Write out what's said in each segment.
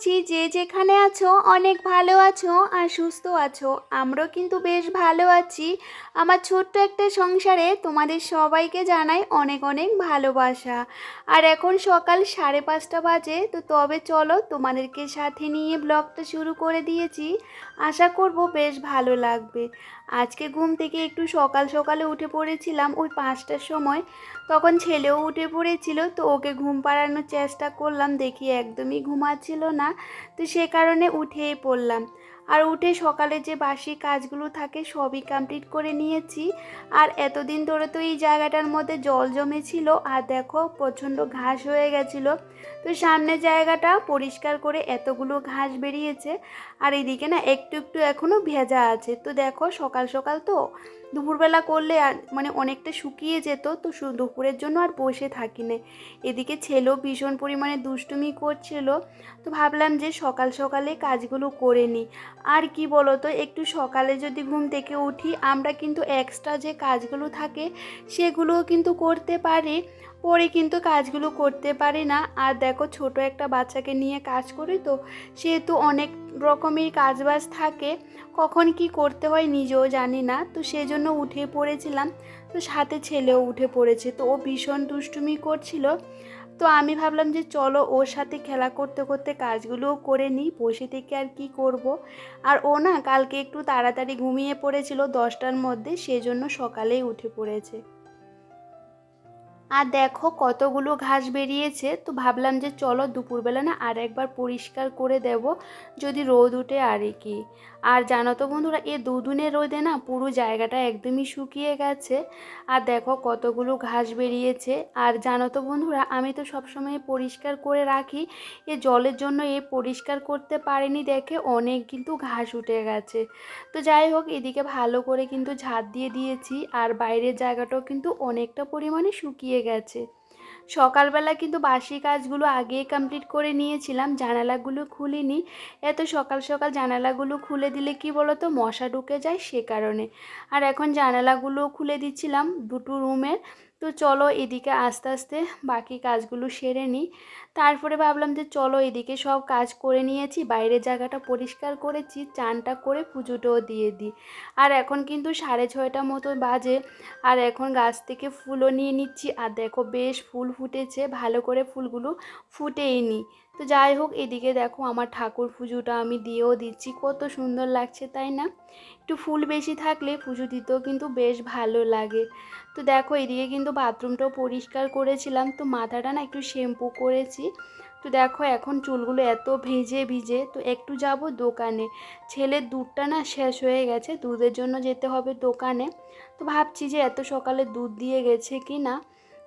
করছি যে যেখানে আছো, অনেক ভালো আছো আর সুস্থ আছো। আমরাও কিন্তু বেশ ভালো আছি। আমার ছোট্ট একটা সংসারে তোমাদের সবাইকে জানাই অনেক অনেক ভালোবাসা। আর এখন সকাল সাড়ে পাঁচটা বাজে, তো তবে চলো তোমাদেরকে সাথে নিয়ে ব্লগটা শুরু করে দিয়েছি। আশা করব বেশ ভালো লাগবে। আজকে ঘুম থেকে একটু সকাল সকালে উঠে পড়েছিলাম ওই পাঁচটার সময়। তখন ছেলেও উঠে পড়েছিল, তো ওকে ঘুম পাড়ানোর চেষ্টা করলাম, দেখি একদমই ঘুমাচ্ছিল না, তো সে কারণে উঠেই পড়লাম। আর উঠে সকালে যে বাসি কাজগুলো থাকে সবই কমপ্লিট করে নিয়েছি। আর এতদিন ধরে তো এই জায়গাটার মধ্যে জল জমেছিল আর দেখো প্রচণ্ড ঘাস হয়ে গেছিল। তো সামনে জায়গাটা পরিষ্কার করে এতগুলো ঘাস বেরিয়েছে। আর এদিকে না একটু একটু এখনও ভেজা আছে। তো দেখো সকাল সকাল তো দুপুরবেলা করলে আর মানে অনেকটা শুকিয়ে যেত, তো দুপুরের জন্য আর বসে থাকি না এদিকে ছেলেও ভীষণ পরিমাণে দুষ্টুমি করছিল, তো ভাবলাম যে সকাল সকালে কাজগুলো করে নিই। আর কি বলো তো একটু সকালে যদি ঘুম থেকে উঠি, আমরা কিন্তু এক্সট্রা যে কাজগুলো থাকে, সেগুলোও কিন্তু করতে পারি। পরে কিন্তু কাজগুলো করতে পারি না। আর দেখো ছোট একটা বাচ্চাকে নিয়ে কাজ করি তো, সেহেতু অনেক রকমের কাজবাজ থাকে। কখন কি করতে হয় নিজেও জানি না। তো সেজন্য উঠে পড়েছিলাম। তো সাথে ছেলেও উঠে পড়েছে। তো ও ভীষণ দুষ্টুমি করছিল। তো আমি ভাবলাম যে চলো ওর সাথে খেলা করতে করতে কাজগুলোও করে নিই, বসে থেকে আর কি করব। আর ও না কালকে একটু তাড়াতাড়ি ঘুমিয়ে পড়েছিল দশটার মধ্যে, সেজন্য সকালেই উঠে পড়েছে। আর দেখো কতগুলো ঘাস বেরিয়েছে। তো ভাবলাম যে চলো দুপুরবেলা না আর একবার পরিষ্কার করে দেব, যদি রোদ উঠে আর কি। আর জানো তো বন্ধুরা, এ দুদিনের রোদে না পুরো জায়গাটা একদমই শুকিয়ে গেছে। আর দেখো কতগুলো ঘাস বেরিয়েছে। আর জানো তো বন্ধুরা, আমি তো সবসময় পরিষ্কার করে রাখি। এ জলের জন্য এ পরিষ্কার করতে পারিনি দেখে অনেক কিন্তু ঘাস উঠে গেছে। তো যাই হোক, এদিকে ভালো করে কিন্তু ঝাড় দিয়ে দিয়েছি। আর বাইরের জায়গাটাও কিন্তু অনেকটা পরিমাণে শুকিয়ে গেছে। সকালবেলা কিন্তু বাসি কাজগুলো আগেই কমপ্লিট করে নিয়েছিলাম, জানালাগুলো খুলিনি। এত সকাল সকাল জানালাগুলো খুলে দিলে কি বলো তো মশা ঢুকে যায় সে কারণে। আর এখন জানালাগুলো খুলে দিচ্ছিলাম দুটো রুমের তো চলো এদিকে আস্তে আস্তে বাকি কাজগুলো সেরে নিই। তারপরে ভাবলাম যে চলো এদিকে সব কাজ করে নিয়েছি বাইরের জায়গাটা পরিষ্কার করেছি, চানটা করে পুজোটাও দিয়ে দিই। আর এখন কিন্তু সাড়ে ছয়টা মতো বাজে, আর এখন গাছ থেকে ফুলও নিয়ে নিচ্ছি। আর দেখো বেশ ফুল ফুটেছে, ভালো করে ফুলগুলো ফুটেই নি। তো যাই হোক, এদিকে দেখো আমার ঠাকুর পুজোটা আমি দিয়েও দিচ্ছি। কত সুন্দর লাগছে, তাই না? একটু ফুল বেশি থাকলে পুজো দিতেও কিন্তু বেশ ভালো লাগে। তো দেখো এদিকে কিন্তু বাথরুমটাও পরিষ্কার করেছিলাম। তো মাথাটা না একটু শ্যাম্পু করেছি। তো দেখো এখন চুলগুলো এত ভিজে ভিজে, তো একটু যাব দোকানে। ছেলের দুধটা না শেষ হয়ে গেছে, দুধের জন্য যেতে হবে দোকানে। তো ভাবছি যে এত সকালে দুধ দিয়ে গেছে কি না?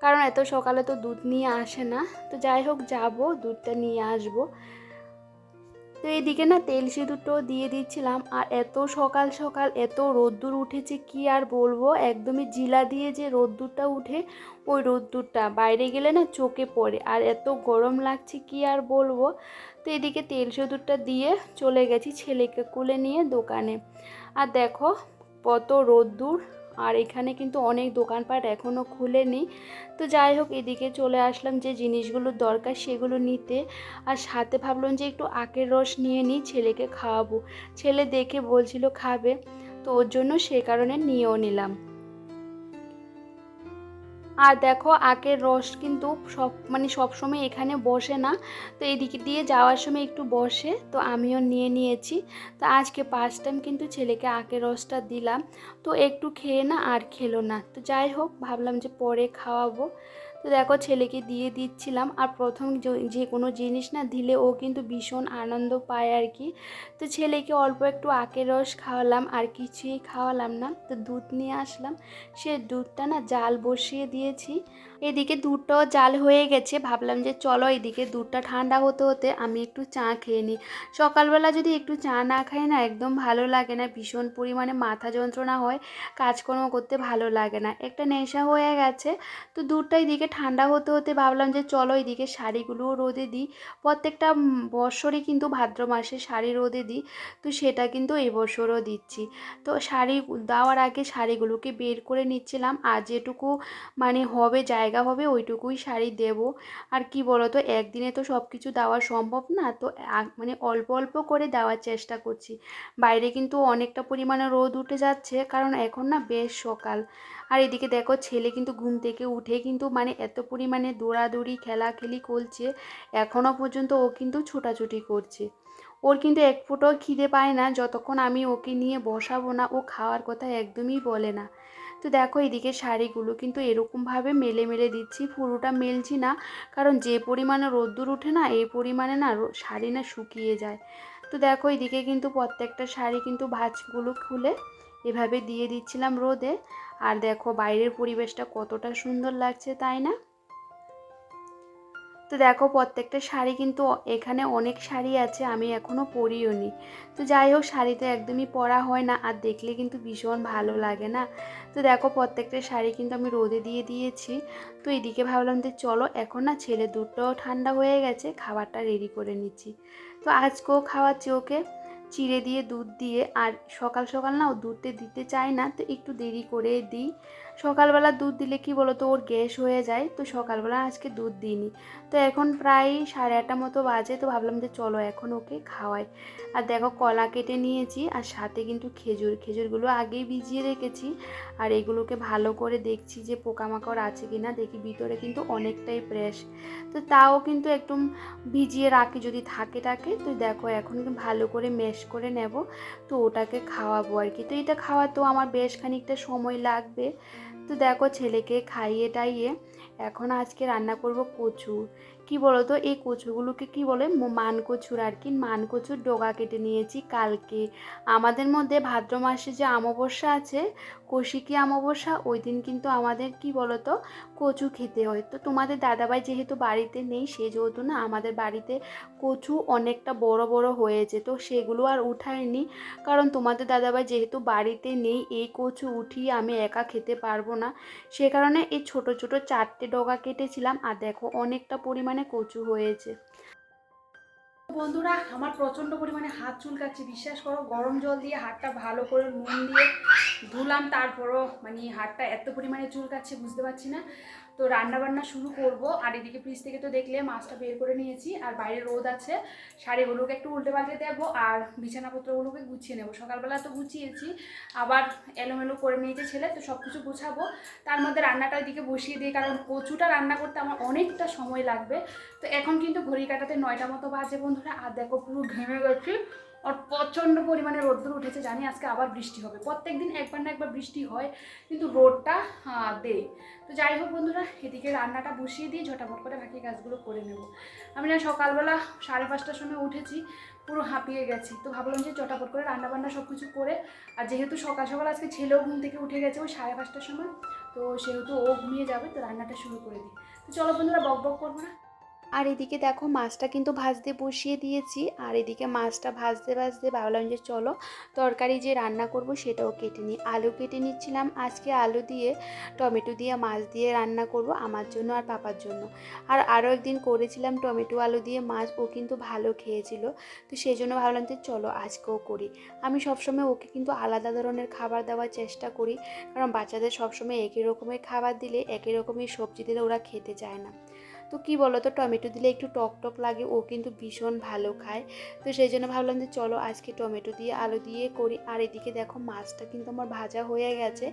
কারণ এত সকালে তো দুধ নিয়ে আসে না। তো যাই হোক, যাব, দুধটা নিয়ে আসব। তো এদিকে না তেল সিঁদুরটাও দিয়ে দিচ্ছিলাম। আর এত সকাল সকাল এত রোদ্দুর উঠেছে, কি আর বলব? একদমই জিলা দিয়ে যে রোদ্দুরটা উঠে, ওই রোদ্দুরটা বাইরে গেলে না চোখে পড়ে। আর এত গরম লাগছে, কি আর বলব? তো এদিকে তেল সিঁদুরটা দিয়ে চলে গেছি ছেলেকে কুলে নিয়ে দোকানে। আর দেখো কত রোদ্দুর। আর এখানে কিন্তু অনেক দোকানপাট এখনও খুলেনি। তো যাই হোক, এদিকে চলে আসলাম যে জিনিসগুলোর দরকার সেগুলো নিতে। আর সাথে ভাবলাম যে একটু আখের রস নিয়ে নিই, ছেলেকে খাওয়াবো। ছেলে দেখে বলছিল খাবে, তো ওর জন্য সে কারণে নিয়েও নিলাম। আর দেখো আখের রস কিন্তু সব মানে সবসময় এখানে বসে না। তো এদিকে দিয়ে যাওয়ার সময় একটু বসে, তো আমিও নিয়ে নিয়েছি। তো আজকে পাঁচ টাইম কিন্তু ছেলেকে আখের রসটা দিলাম। তো একটু খেয়ে না আর খেলো না। তো যাই হোক, ভাবলাম যে পরে খাওয়াবো। তো দেখো ছেলেকে দিয়ে দিচ্ছিলাম আর প্রথম যে- কোনো জিনিস না দিলে ও কিন্তু ভীষণ আনন্দ পায় আর কি। তো ছেলেকে অল্প একটু আখের রস খাওয়ালাম আর কিছুই খাওয়ালাম না। তো দুধ নিয়ে আসলাম। সে দুধটা না জাল বসিয়ে দিয়েছি। এদিকে দুধটাও জাল হয়ে গেছে। ভাবলাম যে চলো এদিকে দুধটা ঠান্ডা হতে হতে আমি একটু চা খেয়ে নিই। সকালবেলা যদি একটু চা না খাই না একদম ভালো লাগে না, ভীষণ পরিমাণে মাথা যন্ত্রণা হয়, কাজকর্ম করতে ভালো লাগে না, একটা নেশা হয়ে গেছে। তো দুধটা এদিকে ঠান্ডা হতে হতে ভাবলাম যে চলো এদিকে শাড়িগুলোও রোদে দিই। প্রত্যেকটা বছরই কিন্তু ভাদ্র মাসে শাড়ি রোদে দিই, তো সেটা কিন্তু এবছরও দিচ্ছি। তো শাড়ি দেওয়ার আগে শাড়িগুলোকে বের করে নিচ্ছিলাম। আর যেটুকু মানে হবে জায়গা হবে ওইটুকুই শাড়ি দেব। আর কি বলো তো একদিনে তো সব কিছু দেওয়া সম্ভব না, তো মানে অল্প অল্প করে দেওয়ার চেষ্টা করছি। বাইরে কিন্তু অনেকটা পরিমাণে রোদ উঠে যাচ্ছে, কারণ এখন না বেশ সকাল। আর এদিকে দেখো, ছেলে কিন্তু ঘুম থেকে উঠে কিন্তু মানে এত পরিমাণে দৌড়াদৌড়ি, খেলাখেলি করছে এখনও পর্যন্ত ও কিন্তু ছোটাছুটি করছে। ওর কিন্তু এক ফুটও খিদে পায় না, যতক্ষণ আমি ওকে নিয়ে বসাবো না, ও খাওয়ার কথা একদমই বলে না। তো দেখো এদিকে শাড়িগুলো কিন্তু এরকমভাবে মেলে মেলে দিচ্ছি, পুরোটা মেলছি না। কারণ যে পরিমাণে রোদ্দুর ওঠে না, এই পরিমাণে না শাড়ি না শুকিয়ে যায়। তো দেখো এদিকে কিন্তু প্রত্যেকটা শাড়ি কিন্তু ভাঁজগুলো খুলে এভাবে দিয়ে দিচ্ছিলাম রোদে। আর দেখো বাইরের পরিবেশটা কতটা সুন্দর লাগছে, তাই না? তো দেখো প্রত্যেকটা শাড়ি কিন্তু এখানে অনেক শাড়ি আছে, আমি এখনও পরিও নি। তো যাই হোক শাড়ি তো একদমই পরা হয় না, আর দেখলে কিন্তু ভীষণ ভালো লাগে না। তো দেখো প্রত্যেকটা শাড়ি কিন্তু আমি রোদে দিয়ে দিয়েছি। তো এদিকে ভাবলাম যে চলো, এখন না ছেলে দুধটাও ঠান্ডা হয়ে গেছে, খাবারটা রেডি করে নিচ্ছি। তো আজকেও খাওয়াচ্ছি ওকে, চিড়ে দিয়ে দুধ দিয়ে, আর সকাল সকাল না ও দুধতে দিতে চায় না, তো একটু দেরি করে দিই। সকালবেলা দুধ দিলে কি বলো তো ওর গ্যাস হয়ে যায়, তো সকালবেলা আজকে দুধ দিইনি। তো এখন প্রায় সাড়ে আটটা মতো বাজে, তো ভাবলাম যে চলো এখন ওকে খাওয়াই। আর দেখো কলা কেটে নিয়েছি, আর সাথে কিন্তু খেজুর, খেজুরগুলো আগেই ভিজিয়ে রেখেছি। আর এগুলোকে ভালো করে দেখছি যে পোকামাকড় আছে কি না দেখি ভিতরে কিন্তু অনেকটাই ফ্রেশ তো তাও কিন্তু একদম ভিজিয়ে রাখি যদি থাকে টাকে, তো দেখো এখন ভালো করে মেশ করে নেব, তো ওটাকে খাওয়াবো আর কি। তো এটা খাওয়াতেও আমার বেশ খানিকটা সময় লাগবে। তো দেখো ছেলেকে খাইয়ে টাইয়ে এখন আজকে রান্না করব কচু। কি বলো তো এই কচুগুলোকে কি বলে? মান কচুর আর কি। মান কচুর ডোগা কেটে নিয়েছি কালকে। আমাদের মধ্যে ভাদ্র মাসে যে অমাবস্যা আছে কৌশিকী অমাবস্যা, ওই দিন কিন্তু আমাদের কি বলো তো কচু খেতে হয়। তো তোমাদের দাদাভাই যেহেতু বাড়িতে নেই, সে যেহেতু না, আমাদের বাড়িতে কচু অনেকটা বড় বড় হয়েছে। তো সেগুলো আর উঠায়নি। কারণ তোমাদের দাদাভাই যেহেতু বাড়িতে নেই, এই কচু উঠিয়ে আমি একা খেতে পারব না। সে কারণে এই ছোট ছোট চারটে ডগা কেটেছিলাম। আর দেখো, অনেকটা পরিমাণে কচু হয়েছে। বন্ধুরা, আমার প্রচণ্ড পরিমাণে হাত চুলকাচ্ছে। বিশ্বাস করো, গরম জল দিয়ে হাতটা ভালো করে নুন দিয়ে ধুলাম, তারপরও মানে হাতটা এত পরিমাণে চুলকাচ্ছে, বুঝতে পারছি না। তো রান্না বান্না শুরু করব। আর এদিকে ফ্রিজ থেকে তো দেখলে মাছটা বের করে নিয়েছি, আর বাইরে রোদ আছে। শাড়িগুলোকে একটু উল্টে পাল্টে দেবো, আর বিছানাপত্রগুলোকে গুছিয়ে নেব। সকালবেলা তো গুছিয়েছি, আবার এলোমেলো করে নিয়েছে ছেলে, তো সব কিছু গুছাবো। তার মধ্যে রান্নাটা ওইদিকে বসিয়ে দিই, কারণ কচুটা রান্না করতে আমার অনেকটা সময় লাগবে। তো এখন কিন্তু ঘড়ি কাটাতে নয়টা মতো বাজে বন্ধুরা, আর দেখো পুরো ঘেমে গেছি। আর প্রচণ্ড পরিমাণে রোদ্দুর উঠেছে জানি আজকে আবার বৃষ্টি হবে। প্রত্যেক দিন একবার না একবার বৃষ্টি হয় কিন্তু রোদটা আহ, দেয় তো যাই হোক বন্ধুরা এদিকে রান্নাটা বসিয়ে দিয়ে ঝটাফট করে বাকি কাজগুলো করে নেব। আমি না সকালবেলা সাড়ে পাঁচটার সময় উঠেছি পুরো হাঁপিয়ে গেছি। তো ভাবলাম যে চটাপট করে রান্না বান্না সব কিছু করে আর যেহেতু সকাল সকাল আজকে ছেলেও ঘুম থেকে উঠে গেছে ওই সাড়ে পাঁচটার সময় তো সেহেতু ও ঘুমিয়ে যাবে তো রান্নাটা শুরু করে দিই। তো চলো বন্ধুরা বক বক করব না। আর এদিকে দেখো মাছটা কিন্তু ভাজতে বসিয়ে দিয়েছি। আর এদিকে মাছটা ভাজতে ভাজতে ভাবলাম যে চলো তরকারি যে রান্না করব সেটাও কেটে নিই। আলু কেটে নিচ্ছিলাম। আজকে আলু দিয়ে, টমেটো দিয়ে, মাছ দিয়ে রান্না করব আমার জন্য আর পাপার জন্য। আর আরও একদিন করেছিলাম টমেটো, আলু দিয়ে মাছ, ও কিন্তু ভালো খেয়েছিল। তো সেই জন্য ভাবলাম যে চলো আজকেও করি। আমি সবসময় ওকে কিন্তু আলাদা ধরনের খাবার দেওয়ার চেষ্টা করি। কারণ বাচ্চাদের সবসময় একই রকমের খাবার দিলে, একই রকমের সবজি দিলে ওরা খেতে চায় না। তো কি বলো তো, টমেটো দিলে একটু টক টক লাগে, ও কিন্তু ভীষণ ভালো খায়। তো সেই জন্য ভাবলাম যে চলো আজকে টমেটো দিয়ে, আলু দিয়ে করি। আর এদিকে দেখো মাছটা কিন্তু আমার ভাজা হয়ে গেছে।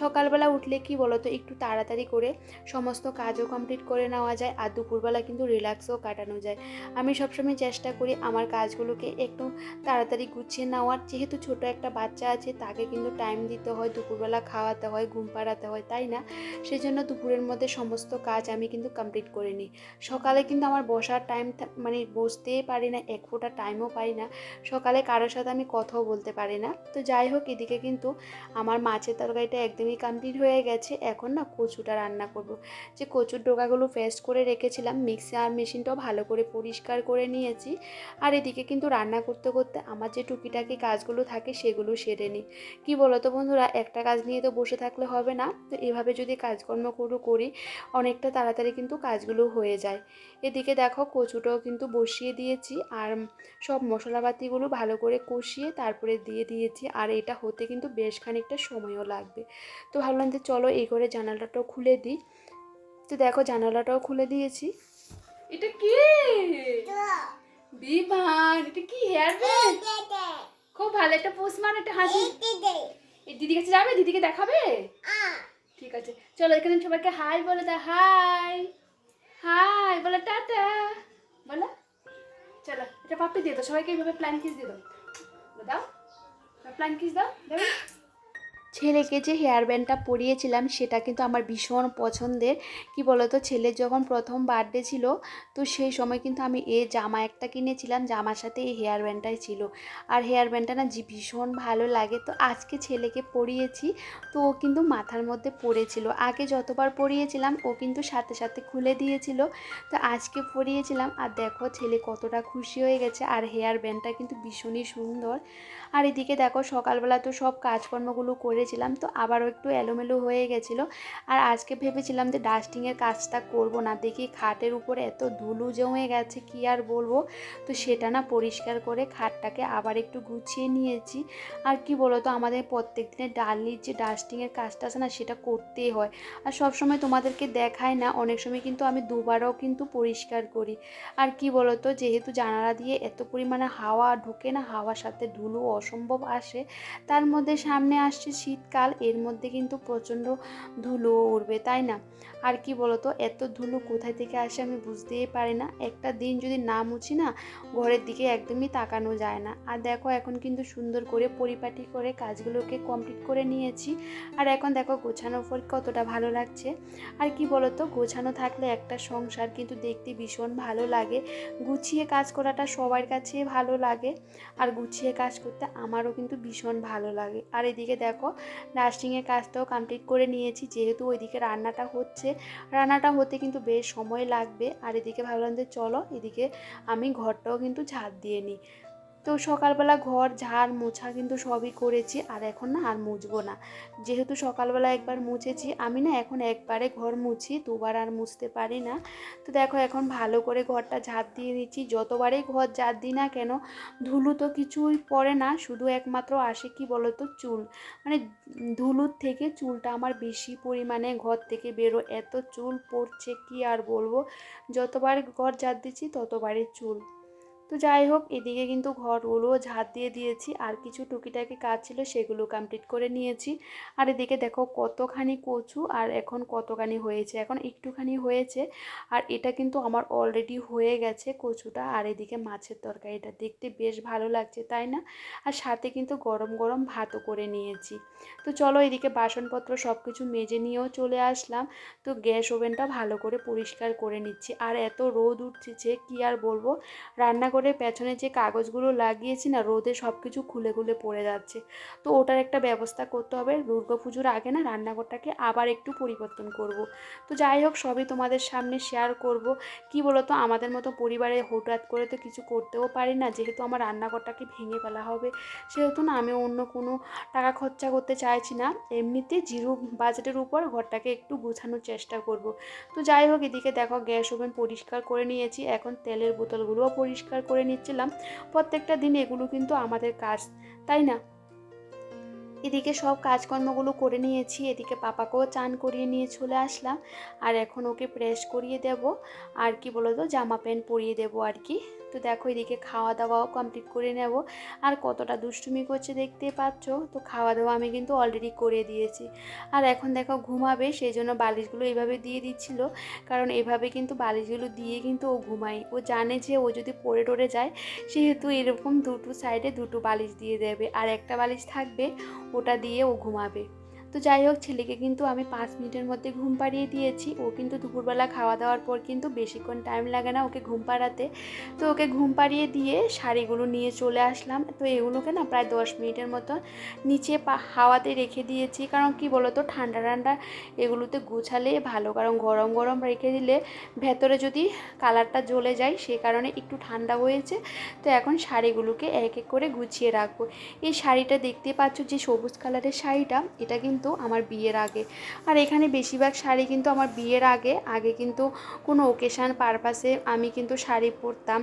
সকালবেলা উঠলে কি বলো তো, একটু তাড়াতাড়ি করে সমস্ত কাজও কমপ্লিট করে নেওয়া যায়, আর দুপুরবেলা কিন্তু রিল্যাক্সও কাটানো যায়। আমি সবসময় চেষ্টা করি আমার কাজগুলোকে একটু তাড়াতাড়ি গুছিয়ে নেওয়ার। যেহেতু ছোট একটা বাচ্চা আছে, তাকে কিন্তু টাইম দিতে হয়, দুপুরবেলা খাওয়াতে হয়, ঘুম পাড়াতে হয়, তাই না? সেই জন্য দুপুরের মধ্যে সমস্ত কাজ আমি কিন্তু কমপ্লিট করে করিনি সকালে কিন্তু আমার বসার টাইম মানে বসতেই পারি না, এক ফোঁটা টাইমও পাই না। সকালে কারোর সাথে আমি কথাও বলতে পারি না। তো যাই হোক, এদিকে কিন্তু আমার মাছের তরকারিটা একদমই কমপ্লিট হয়ে গেছে। এখন না কচুটা রান্না করব। যে কচুর ডোকাগুলো পেস্ট করে রেখেছিলাম মিক্সার মেশিনটাও ভালো করে পরিষ্কার করে নিয়েছি। আর এদিকে কিন্তু রান্না করতে করতে আমার যে টুকিটাকি কাজগুলো থাকে, সেগুলো সেরে নিই। কী বলো তো বন্ধুরা, একটা কাজ নিয়ে তো বসে থাকলে হবে না। তো এভাবে যদি কাজকর্মগুলো করি, অনেকটা তাড়াতাড়ি কিন্তু কাজগুলো হয়ে যায়। এদিকে দেখো কচুটাও কিন্তু বসিয়ে দিয়েছি আর সব মশলাপাতিগুলো ভালো করে কষিয়ে তারপরে দিয়ে দিয়েছি আর এটা হতে কিন্তু বেশ খানিকটা সময়ও লাগবে। তো ভাবলাম যে চলো এই করে জানালাটাও খুলে দিই। তো দেখো জানালাটাও খুলে দিয়েছি। এটা কি? বিমান এটা কি হেয়ার ব্যান্ড? খুব ভালো একটা পোস্টমান একটা হাসি। দিদি কাছে যাবে? দিদিকে দেখাবে? ঠিক আছে চলো এখানে সবাইকে হাই বলে দাও হাই হাই, বলে টাটা। বলো। চলো, এটা পাপ্পি দিয়ে দাও, সবাইকে এইভাবে প্ল্যান কিস দিয়ে দাও। দাও প্ল্যান কিস দাও, দেবে? ছেলেকে যে হেয়ার ব্যান্ডটা পরিয়েছিলাম, সেটা কিন্তু আমার ভীষণ পছন্দের। কি বলতো? ছেলের যখন প্রথম বার্থডে ছিল, তো সেই সময় কিন্তু আমি এ জামা একটা কিনেছিলাম, জামার সাথে এই হেয়ার ব্যান্ডটাই ছিল। আর হেয়ার ব্যান্ডটা না যে ভীষণ ভালো লাগে। তো আজকে ছেলেকে পরিয়েছি, তো ও কিন্তু মাথার মধ্যে পড়েছিল। আগে যতবার পরিয়েছিলাম, ও কিন্তু সাথে সাথে খুলে দিয়েছিল। তো আজকে পরিয়েছিলাম, আর দেখো ছেলে কতটা খুশি হয়ে গেছে। আর হেয়ার ব্যান্ডটা কিন্তু ভীষণই সুন্দর। আর এদিকে দেখো সকালবেলা তো সব কাজকর্মগুলো করেছিলাম তো আবারও একটু এলোমেলো হয়ে গেছিল। আর আজকে ভেবেছিলাম যে ডাস্টিংয়ের কাজটা করব না। দেখি খাটের উপরে এত ধুলো জমে গেছে, কি আর বলব? তো সেটা না পরিষ্কার করে খাটটাকে আবার একটু গুছিয়ে নিয়েছি। আর কি বলো তো আমাদের প্রত্যেক দিনের ডালির যে ডাস্টিংয়ের কাজটা আছে না, সেটা করতেই হয়। আর সব সময় তোমাদেরকে দেখায় না, অনেক সময় কিন্তু আমি দুবারও কিন্তু পরিষ্কার করি। আর কি বলো তো যেহেতু জানালা দিয়ে এত পরিমাণে হাওয়া ঢুকে না, হাওয়ার সাথে ধুলো অসম্ভব আসে, তার মধ্যে সামনে আসছে শীতকাল, এর মধ্যে কিন্তু প্রচণ্ড ধুলো উড়বে, তাই না? আর কি বলতো, এত ধুলো কোথায় থেকে আসে আমি বুঝতেই পারি না। একটা দিন যদি না মুছি না, ঘরের দিকে একদমই তাকানো যায় না। আর দেখো, এখন কিন্তু সুন্দর করে পরিপাটি করে কাজগুলোকে কমপ্লিট করে নিয়েছি। আর এখন দেখো, গোছানোর পর কতটা ভালো লাগছে। আর কি বলতো, গোছানো থাকলে একটা সংসার কিন্তু দেখতে ভীষণ ভালো লাগে। গুছিয়ে কাজ করাটা সবার কাছে ভালো লাগে। আর গুছিয়ে কাজ করতে আমারও কিন্তু ভীষণ ভালো লাগে। আর এদিকে দেখো ডাস্টিংয়ের কাজটাও কমপ্লিট করে নিয়েছি। যেহেতু ওইদিকে রান্নাটা হচ্ছে, রান্নাটা হতে কিন্তু বেশ সময় লাগবে। আর এদিকে ভাবলাম যে চলো, এদিকে আমি ঘরটাও কিন্তু ছাদ দিয়ে নিই। তো সকালবেলা ঘর, ঝাড়, মোছা কিন্তু সবই করেছি আর এখন না আর মুছবো না। যেহেতু সকালবেলা একবার মুছেছি, আমি না এখন একবারে ঘর মুছি, দুবার আর মুছতে পারি না। তো দেখো এখন ভালো করে ঘরটা ঝাড় দিয়ে নিচ্ছি যতবারই ঘর ঝাড় দিই না কেন, ধুলো তো কিছুই পড়ে না, শুধু একমাত্র আসে কি বলতো চুল। মানে ধুলোর থেকে চুলটা আমার বেশি পরিমাণে ঘর থেকে বেরো এত চুল পড়ছে কি আর বলব? যতবার ঘর ঝাড় দিচ্ছি ততবারই চুল। তো যাই হোক, এদিকে কিন্তু ঘরগুলো ঝাড় দিয়ে দিয়েছি। আর কিছু টুকিটাকি কাজ ছিল, সেগুলো কমপ্লিট করে নিয়েছি। আর এদিকে দেখো কতখানি কচু আর এখন কতখানি হয়েছে। এখন একটুখানি হয়েছে আর এটা কিন্তু আমার অলরেডি হয়ে গেছে কচুটা। আর এদিকে মাছের তরকারিটা দেখতে বেশ ভালো লাগছে, তাই না? আর সাথে কিন্তু গরম গরম ভাতও করে নিয়েছি। তো চলো এদিকে বাসনপত্র সব কিছু মেজে নিয়েও চলে আসলাম। তো গ্যাস ওভেনটা ভালো করে পরিষ্কার করে নিচ্ছি। আর এত রোদ উঠছে কি আর বলব? রান্না করে পেছনে যে কাগজগুলো লাগিয়েছি না, রোদে সব কিছু খুলে খুলে পড়ে যাচ্ছে। তো ওটার একটা ব্যবস্থা করতে হবে। দুর্গা পুজোর আগে না রান্নাঘরটাকে আবার একটু পরিবর্তন করব। তো যাই হোক, সবই তোমাদের সামনে শেয়ার করব। কি বলতো, আমাদের মতো পরিবারে হঠাৎ করে তো কিছু করতেও পারি না। যেহেতু আমার রান্নাঘরটাকে ভেঙে ফেলা হবে, সেহেতু না আমি অন্য কোনো টাকা খরচা করতে চাইছি না। এমনিতে জিরো বাজেটের উপর ঘরটাকে একটু গোছানোর চেষ্টা করব। তো যাই হোক, এদিকে দেখো গ্যাস ওভেন পরিষ্কার করে নিয়েছি। এখন তেলের বোতলগুলোও পরিষ্কার করে নিচ্ছিলাম। প্রত্যেকটা দিন এগুলো কিন্তু আমাদের কাজ, তাই না? এদিকে সব কাজকর্মগুলো করে নিয়েছি, এদিকে পাপাকেও চান করিয়ে নিয়ে চলে আসলাম। আর এখন ওকে প্রেস করিয়ে দেব। আর কি বলতো, জামা প্যান্ট পরিয়ে দেব আর কি। তো দেখো এদিকে খাওয়া দাওয়াও কমপ্লিট করে নেব। আর কতটা দুষ্টুমি করছে দেখতে পাচ্ছ? তো খাওয়া দাওয়া আমি কিন্তু অলরেডি করে দিয়েছি। আর এখন দেখো ঘুমাবে সেই জন্য বালিশগুলো এইভাবে দিয়ে দিচ্ছিল। কারণ এভাবে কিন্তু বালিশগুলো দিয়ে কিন্তু ও ঘুমায়। ও জানে যে ও যদি পড়ে টরে যায়, সেহেতু এরকম দুটো সাইডে দুটো বালিশ দিয়ে দেবে। আর একটা বালিশ থাকবে, ওটা দিয়ে ও ঘুমাবে। তো যাই হোক, ছেলেকে কিন্তু আমি পাঁচ মিনিটের মধ্যে ঘুম পাড়িয়ে দিয়েছি। ও কিন্তু দুপুরবেলা খাওয়া দাওয়ার পর কিন্তু বেশিক্ষণ টাইম লাগে না ওকে ঘুম পাড়াতে। তো ওকে ঘুম পাড়িয়ে দিয়ে শাড়িগুলো নিয়ে চলে আসলাম। তো এগুলোকে না প্রায় দশ মিনিটের মতো নিচে হাওয়াতে রেখে দিয়েছি। কারণ কি বলতো, ঠান্ডা ঠান্ডা এগুলোতে গুছালে ভালো। কারণ গরম গরম রেখে দিলে ভেতরে যদি কালারটা জ্বলে যায়, সে কারণে একটু ঠান্ডা হয়েছে। তো এখন শাড়িগুলোকে এক এক করে গুছিয়ে রাখব। এই শাড়িটা দেখতে পাচ্ছ যে সবুজ কালারের শাড়িটা, এটা কিন্তু আমার বিয়ের আগে। আর এখানে বেশিরভাগ শাড়ি কিন্তু আমার বিয়ের আগে। আগে কিন্তু কোনো ওকেশান পারপাসে আমি কিন্তু শাড়ি পরতাম।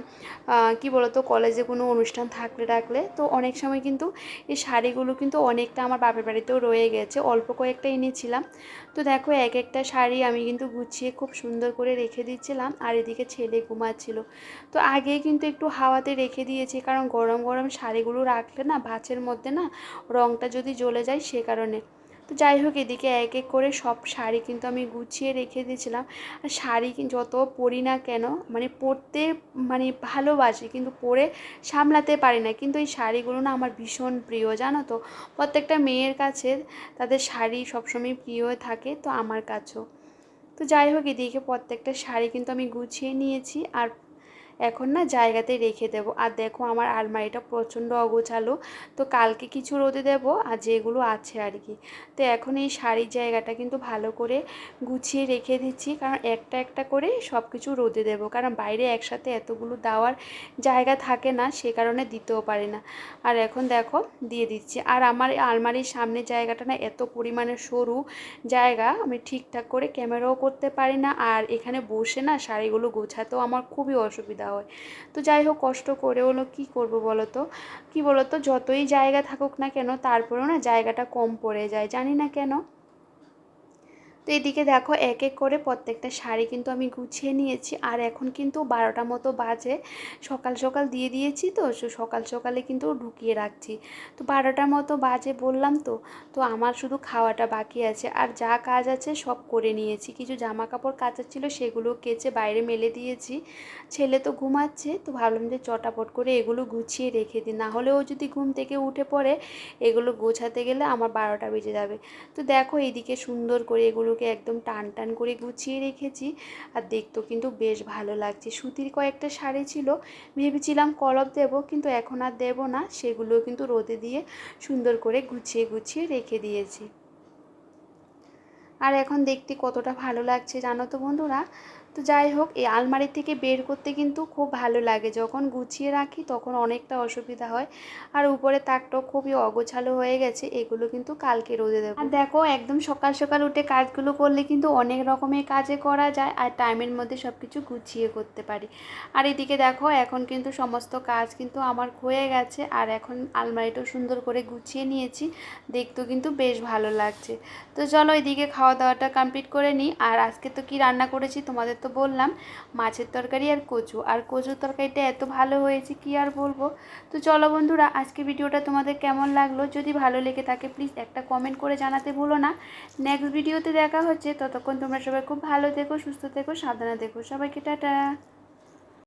কি বলতো কলেজে কোনো অনুষ্ঠান থাকলে রাখলে তো অনেক সময় কিন্তু এই শাড়িগুলো কিন্তু অনেকটা আমার বাপের বাড়িতেও রয়ে গেছে। অল্প কয়েকটা এনেছিলাম। তো দেখো, এক একটা শাড়ি আমি কিন্তু গুছিয়ে খুব সুন্দর করে রেখে দিচ্ছিলাম। আর এদিকে ছেলে ঘুমাচ্ছিল। তো আগেই কিন্তু একটু হাওয়াতে রেখে দিয়েছি। কারণ গরম গরম শাড়িগুলো রাখলে না ভাঁচের মধ্যে না রঙটা যদি জ্বলে যায় সে কারণে। তো যাই হোক, এদিকে এক এক করে সব শাড়ি কিন্তু আমি গুছিয়ে রেখে দিয়েছিলাম। আর শাড়ি যত পরি না কেন মানে পরতে মানে ভালোবাসি, কিন্তু পরে সামলাতে পারি না। কিন্তু এই শাড়িগুলো না আমার ভীষণ প্রিয়, জানো তো? প্রত্যেকটা মেয়ের কাছে তাদের শাড়ি সবসময় প্রিয় থাকে, তো আমার কাছেও। তো যাই হোক, এদিকে প্রত্যেকটা শাড়ি কিন্তু আমি গুছিয়ে নিয়েছি। আর এখন না জায়গাতে রেখে দেবো। আর দেখো আমার আলমারিটা প্রচণ্ড অগোছালো। তো কালকে কিছু রোদে দেবো আর যেগুলো আছে আর কি। তো এখন এই শাড়ির জায়গাটা কিন্তু ভালো করে গুছিয়ে রেখে দিচ্ছি। কারণ একটা একটা করে সব কিছু রোদে দেবো। কারণ বাইরে একসাথে এতগুলো দেওয়ার জায়গা থাকে না, সে কারণে দিতেও পারি না। আর এখন দেখো দিয়ে দিচ্ছি। আর আমার আলমারির সামনে জায়গাটা না এত পরিমাণে সরু জায়গা, আমি ঠিকঠাক করে ক্যামেরাও করতে পারি না। আর এখানে বসে না শাড়িগুলো গোছাতেও আমার খুবই অসুবিধা হয় তো যাই হোক, কষ্ট করে হলো কী করব বলো তো কী বলো তো যতই জায়গা থাকুক না কেন, তারপরেও না জায়গাটা কম পড়ে যায়, জানি না কেন? তো এদিকে দেখো এক এক করে প্রত্যেকটা শাড়ি কিন্তু আমি গুছিয়ে নিয়েছি। আর এখন কিন্তু বারোটা মতো বাজে। সকাল সকাল দিয়ে দিয়েছি তো সকাল সকালে কিন্তু ঢুকিয়ে রাখছি। তো বারোটার মতো বাজে বললাম তো তো আমার শুধু খাওয়াটা বাকি আছে। আর যা কাজ আছে সব করে নিয়েছি। কিছু জামা কাপড় কাচার ছিল সেগুলো কেচে বাইরে মেলে দিয়েছি। ছেলে তো ঘুমাচ্ছে, তো ভাবলাম যে চটাপট করে এগুলো গুছিয়ে রেখে দিই। না হলে ও যদি ঘুম থেকে উঠে পড়ে, এগুলো গোছাতে গেলে আমার বারোটা বেজে যাবে। তো দেখো এইদিকে সুন্দর করে এগুলোকে একদম টান টান করে গুছিয়ে রেখেছি। আর দেখতেও কিন্তু বেশ ভালো লাগছে। সুতির কয়েকটা শাড়ি ছিল, ভেবেছিলাম কলপ দেব কিন্তু এখন আর দেব না। সেগুলো কিন্তু রোদে দিয়ে সুন্দর করে গুছিয়ে গুছিয়ে রেখে দিয়েছি। আর এখন দেখতে কতটা ভালো লাগছে জানো তো বন্ধুরা? তো যাই হোক, এই আলমারি থেকে বের করতে কিন্তু খুব ভালো লাগে। যখন গুছিয়ে রাখি তখন অনেকটা অসুবিধা হয়। আর উপরে তাকটাও খুবই অগোছালো হয়ে গেছে, এগুলো কিন্তু কালকে রোদে দেবো। আর দেখো, একদম সকাল সকাল উঠে কাজগুলো করলে কিন্তু অনেক রকমের কাজে করা যায়, আর টাইমের মধ্যে সব কিছু গুছিয়ে করতে পারি। আর এদিকে দেখো, এখন কিন্তু সমস্ত কাজ কিন্তু আমার হয়ে গেছে, আর এখন আলমারিটাও সুন্দর করে গুছিয়ে নিয়েছি। দেখতেও কিন্তু বেশ ভালো লাগছে। তো চলো এদিকে খাওয়া দাওয়াটা কমপ্লিট করে নিই। আর আজকে তো কি রান্না করেছি তোমাদের তো বললাম, মাছের তরকারি আর কচু। আর কচুর তরকারিটা এত ভালো হয়েছে, কি আর বলব? তো চলো বন্ধুরা, আজকে ভিডিওটা তোমাদের কেমন লাগল? যদি ভালো লেগে থাকে প্লিজ একটা কমেন্ট করে জানাতে ভুলো না। নেক্সট ভিডিওতে দেখা হচ্ছে, ততক্ষণ তোমরা সবাই খুব ভালো থেকো, সুস্থ থেকো, সাবধানে দেখো সবাইকে টাটা।